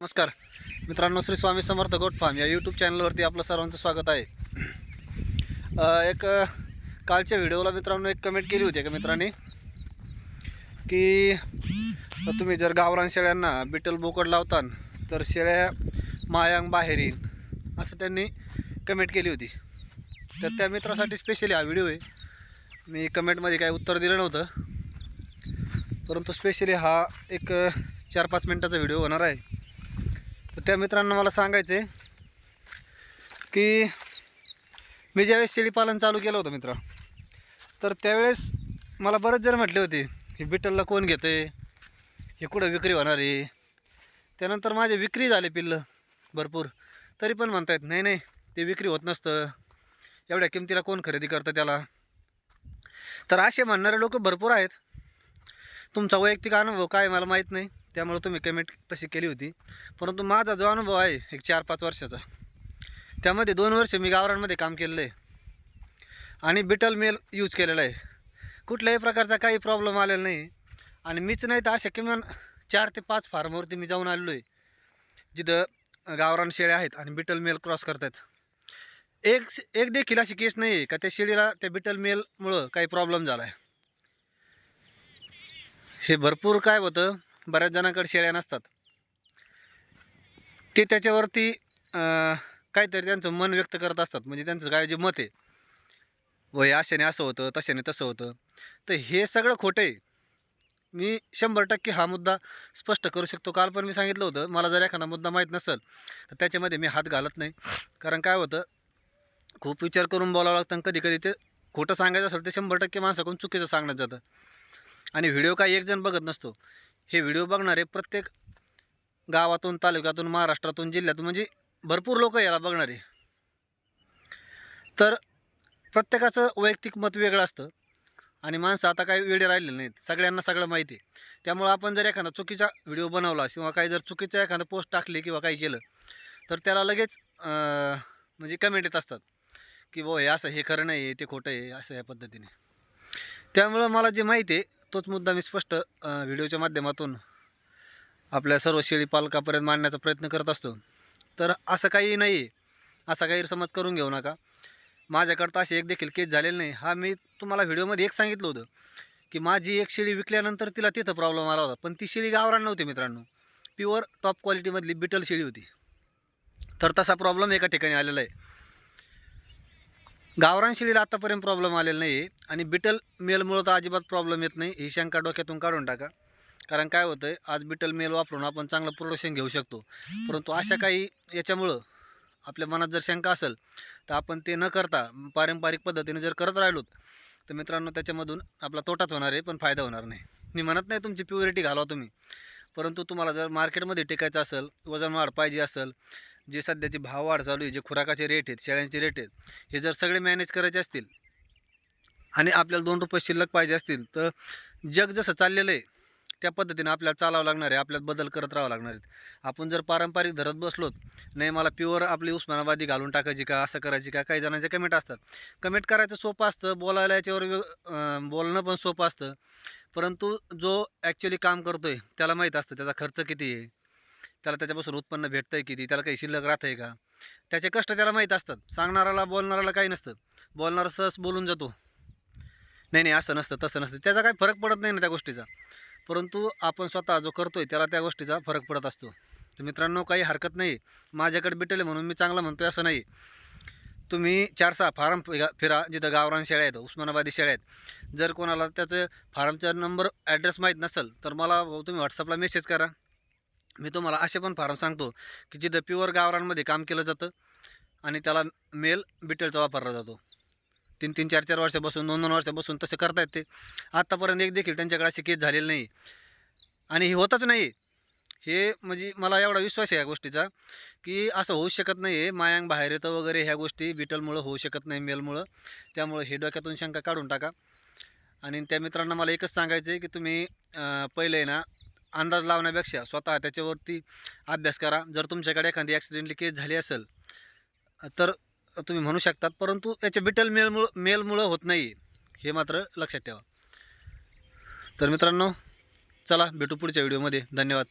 नमस्कार. मित्रांनो Shri Swami Samarth goat farm या यूट्यूब चॅनलवरती आपलं सर्वांचं स्वागत आहे. एक कालच्या व्हिडिओला मित्रांनो एक कमेंट केली होती एका मित्राने की तुम्ही जर गावरान शेळ्यांना बिटल बोकड लावतान तर शेळ्या मायांग बाहेर येईन असं त्यांनी कमेंट केली होती. तर त्या मित्रासाठी स्पेशली हा व्हिडिओ आहे. मी कमेंटमध्ये काही उत्तर दिलं नव्हतं. परंतु स्पेशली हा एक चार पाच मिनटाचा व्हिडिओ होणार आहे. तर त्या मित्रांना मला सांगायचं आहे की मी ज्यावेळेस शेळीपालन चालू केलं होतं मित्र तर त्यावेळेस मला बरंच जण म्हटले होते हे बिटलला कोण घेतं आहे हे कुठं विक्री होणार आहे? त्यानंतर माझे विक्री झाले पिल्लं भरपूर. तरी पण म्हणतायत नाही नाही ते विक्री होत नसतं. एवढ्या किमतीला कोण खरेदी करतं त्याला? तर असे म्हणणारे लोक भरपूर आहेत. तुमचा वैयक्तिक अनुभव काय मला माहीत नाही. त्यामुळे तुम्ही कमेंट तशी केली होती. परंतु माझा जो अनुभव आहे एक चार पाच वर्षाचा त्यामध्ये दोन वर्ष मी गावरांमध्ये काम केलेलं आहे. आणि बिटल मेल यूज केलेला आहे. कुठल्याही प्रकारचा काही प्रॉब्लेम आलेला नाही. आणि मीच नाही तर अशा किमान चार ते पाच फार्मवरती मी जाऊन आलेलो आहे. जिथं गावरान शेळ्या आहेत आणि बिटल मेल क्रॉस करतात एक एक देखील अशी केस नाही आहे का त्या शेळीला त्या बिटल मेलमुळं काही प्रॉब्लेम झाला आहे हे भरपूर काय होतं बऱ्याच जणांकडे शेळ्या नसतात. ते त्याच्यावरती काहीतरी त्यांचं मन व्यक्त करत असतात. म्हणजे त्यांचं काय जे मत आहे वय अशाने असं होतं तशाने तसं होतं. तर हे सगळं खोटं आहे. मी शंभर टक्के हा मुद्दा स्पष्ट करू शकतो. काल पण मी सांगितलं होतं मला जर एखादा मुद्दा माहीत नसेल तर त्याच्यामध्ये मी हात घालत नाही. कारण काय होतं खूप विचार करून बोलावं लागतं आणि कधी कधी ते खोटं सांगायचं असेल ते शंभर टक्के माणसाकडून चुकीचं सांगण्यात जातं. आणि व्हिडिओ काही एकजण बघत नसतो. हे व्हिडिओ बघणारे प्रत्येक गावातून तालुक्यातून महाराष्ट्रातून जिल्ह्यातून म्हणजे भरपूर लोक याला बघणारे. तर प्रत्येकाचं वैयक्तिक मत वेगळं असतं आणि माणसं आता काही वेळे राहिलेले नाहीत सगळ्यांना सगळं माहिती आहे. त्यामुळं आपण जर एखादा चुकीचा व्हिडिओ बनवला किंवा काही जर चुकीचा एखादं पोस्ट टाकली किंवा काही केलं तर त्याला लगेच म्हणजे कमेंट येत असतात की बो हे असं हे खरं नाही आहे ते खोटं आहे असं या पद्धतीने. त्यामुळं मला जे माहिती आहे तोच मुद्दा मी स्पष्ट व्हिडिओच्या माध्यमातून आपल्या सर्व शेळी पालकापर्यंत मांडण्याचा प्रयत्न करत असतो. तर असं काही नाही आहे असा गैरसमज करून घेऊ नका. माझ्याकडं असे अशी एक देखील केस झालेली नाही. हा मी तुम्हाला व्हिडिओमध्ये एक सांगितलं होतं की माझी एक शेळी विकल्यानंतर तिला तिथं प्रॉब्लेम आला होता. पण ती शेळी गावरान नव्हती मित्रांनो. प्युअर टॉप क्वालिटीमधली बिटल शेळी होती. तर तसा प्रॉब्लेम एका ठिकाणी आलेला आहे. गावरान शेळीला आत्तापर्यंत प्रॉब्लेम आलेला नाही आहे आणि बिटल मेलमुळं तर अजिबात प्रॉब्लेम येत नाही. ही शंका डोक्यातून काढून टाका. कारण काय होतं आहे आज बिटल मेल वापरून आपण चांगलं प्रोडक्शन घेऊ शकतो. परंतु अशा काही याच्यामुळं आपल्या मनात जर शंका असेल तर आपण ते न करता पारंपरिक पद्धतीने जर करत राहिलोत तर मित्रांनो त्याच्यामधून आपला तोटाच होणार आहे पण फायदा होणार नाही. मी म्हणत नाही तुमची प्युरिटी घालवा तुम्ही. परंतु तुम्हाला जर मार्केटमध्ये टिकायचं असेल वजन वाढ पाहिजे असेल जे सध्याचे भाव वाढ चालू आहे जे खुराकाचे रेट आहेत शेळ्यांचे रेट आहेत हे जर सगळे मॅनेज करायचे असतील आणि आपल्याला दोन रुपये शिल्लक पाहिजे असतील तर जग जसं चाललेलं आहे त्या पद्धतीने आपल्याला चालावं लागणार आहे आपल्यात बदल करत राहावं लागणार आहेत. आपण जर पारंपरिक धरत बसलोत नाही मला प्युअर आपली उस्मानाबादी घालून टाकायची का असं करायची का काही जणांचे कमेंट असतात. कमेंट करायचं सोपं असतं बोलायला याच्यावर बोलणं पण सोपं असतं. परंतु जो ॲक्च्युली काम करतो आहे त्याला माहीत असतं त्याचा खर्च किती आहे त्याला त्याच्यापासून उत्पन्न भेटतं आहे किती? त्याला काही शिल्लक राहतं आहे का? त्याचे कष्ट त्याला माहीत असतात. सांगणाराला बोलणाराला काही नसतं. बोलणारा सहज बोलून जातो. नाही नाही असं नसतं तसं नसतं. त्याचा काही फरक पडत नाही ना त्या गोष्टीचा. परंतु आपण स्वतः जो करतो आहे त्याला त्या गोष्टीचा फरक पडत असतो. तर मित्रांनो काही हरकत नाही. माझ्याकडे भेटेल म्हणून मी चांगलं म्हणतो आहे असं नाही. तुम्ही चार सहा फार्म फिरा जिथं गावरान शेळ्या आहेत उस्मानाबादी शेळ्या आहेत. जर कोणाला त्याचं फार्मचा नंबर ॲड्रेस माहीत नसेल तर मला भाऊ तुम्ही व्हॉट्सअपला मेसेज करा. मी तुम्हाला असे पण फार्म सांगतो की जिथं प्युअर गावरांमध्ये काम केलं जातं आणि त्याला मेल बिटलचा वापरला जातो. तीन तीन चार चार वर्षापासून दोन दोन वर्षापासून तसे करतायत ते. आत्तापर्यंत एक देखील त्यांच्याकडे असे केस झालेले नाही. आणि हे होतच नाही. हे म्हणजे मला एवढा विश्वास आहे या गोष्टीचा की असं होऊ शकत नाही. आहे मायांग बाहेर येतं वगैरे ह्या गोष्टी बिटलमुळं होऊ शकत नाही मेलमुळं त्यामुळं हे डोक्यातून शंका काढून टाका. आणि त्या मित्रांना मला एकच सांगायचं आहे की तुम्ही पहिले ना अंदाज लावण्यापेक्षा स्वतः त्याच्यावरती अभ्यास करा. जर तुमच्याकडे एखादी ॲक्सिडेंटली केस झाली असेल तर तुम्ही म्हणू शकतात परंतु याच्या बिटल मेलमुळं मेलमुळं होत नाही. हे मात्र लक्षात ठेवा. तर मित्रांनो चला भेटू पुढच्या व्हिडिओमध्ये धन्यवाद.